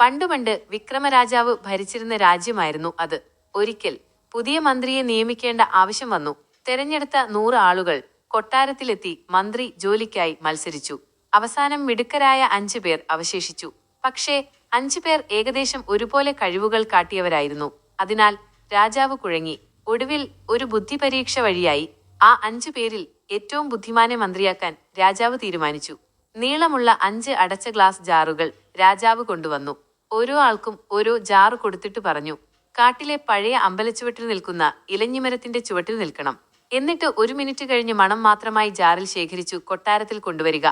പണ്ടുപണ്ട് വിക്രമരാജാവ് ഭരിച്ചിരുന്ന രാജ്യമായിരുന്നു അത്. ഒരിക്കൽ പുതിയ മന്ത്രിയെ നിയമിക്കേണ്ട ആവശ്യം വന്നു. തെരഞ്ഞെടുത്ത നൂറ് ആളുകൾ കൊട്ടാരത്തിലെത്തി മന്ത്രി ജോലിക്കായി മത്സരിച്ചു. അവസാനം മിടുക്കരായ അഞ്ചു പേർ അവശേഷിച്ചു. പക്ഷേ അഞ്ചു പേർ ഏകദേശം ഒരുപോലെ കഴിവുകൾ കാട്ടിയവരായിരുന്നു. അതിനാൽ രാജാവ് കുഴങ്ങി. ഒടുവിൽ ഒരു ബുദ്ധി പരീക്ഷ വഴിയായി ആ അഞ്ചു പേരിൽ ഏറ്റവും ബുദ്ധിമാനെ മന്ത്രിയാക്കാൻ രാജാവ് തീരുമാനിച്ചു. നീളമുള്ള അഞ്ച് അടച്ച ഗ്ലാസ് ജാറുകൾ രാജാവ് കൊണ്ടുവന്നു. ഓരോ ആൾക്കും ഓരോ ജാറ് കൊടുത്തിട്ട് പറഞ്ഞു കാട്ടിലെ പഴയ അമ്പലച്ചുവട്ടിൽ നിൽക്കുന്ന ഇലഞ്ഞിമരത്തിന്റെ ചുവട്ടിൽ നിൽക്കണം എന്നിട്ട് ഒരു മിനിറ്റ് കഴിഞ്ഞ് മണം മാത്രമായി ജാറിൽ ശേഖരിച്ചു കൊട്ടാരത്തിൽ കൊണ്ടുവരിക.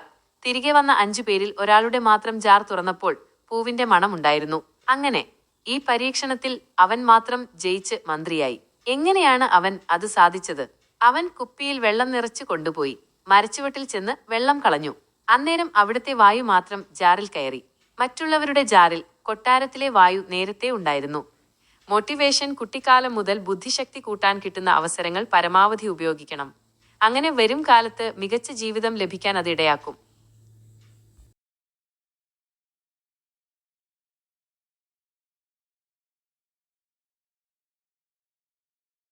തിരികെ വന്ന അഞ്ചു പേരിൽ ഒരാളുടെ മാത്രം ജാർ തുറന്നപ്പോൾ പൂവിന്റെ മണം ഉണ്ടായിരുന്നു അങ്ങനെ ഈ പരീക്ഷണത്തിൽ അവൻ മാത്രം ജയിച്ച് മന്ത്രിയായി. എങ്ങനെയാണ് അവൻ അത് സാധിച്ചത്? അവൻ കുപ്പിയിൽ വെള്ളം നിറച്ച് കൊണ്ടുപോയി. മരച്ചുവട്ടിൽ ചെന്ന് വെള്ളം കളഞ്ഞു. അന്നേരം അവിടുത്തെ വായു മാത്രം ജാറിൽ കയറി. മറ്റുള്ളവരുടെ ജാറിൽ കൊട്ടാരത്തിലെ വായു നേരത്തെ ഉണ്ടായിരുന്നു. മോട്ടിവേഷൻ കുട്ടിക്കാലം മുതൽ ബുദ്ധിശക്തി കൂട്ടാൻ കിട്ടുന്ന അവസരങ്ങൾ പരമാവധി ഉപയോഗിക്കണം. അങ്ങനെ വരും കാലത്ത് മികച്ച ജീവിതം ലഭിക്കാൻ അത് ഇടയാക്കും.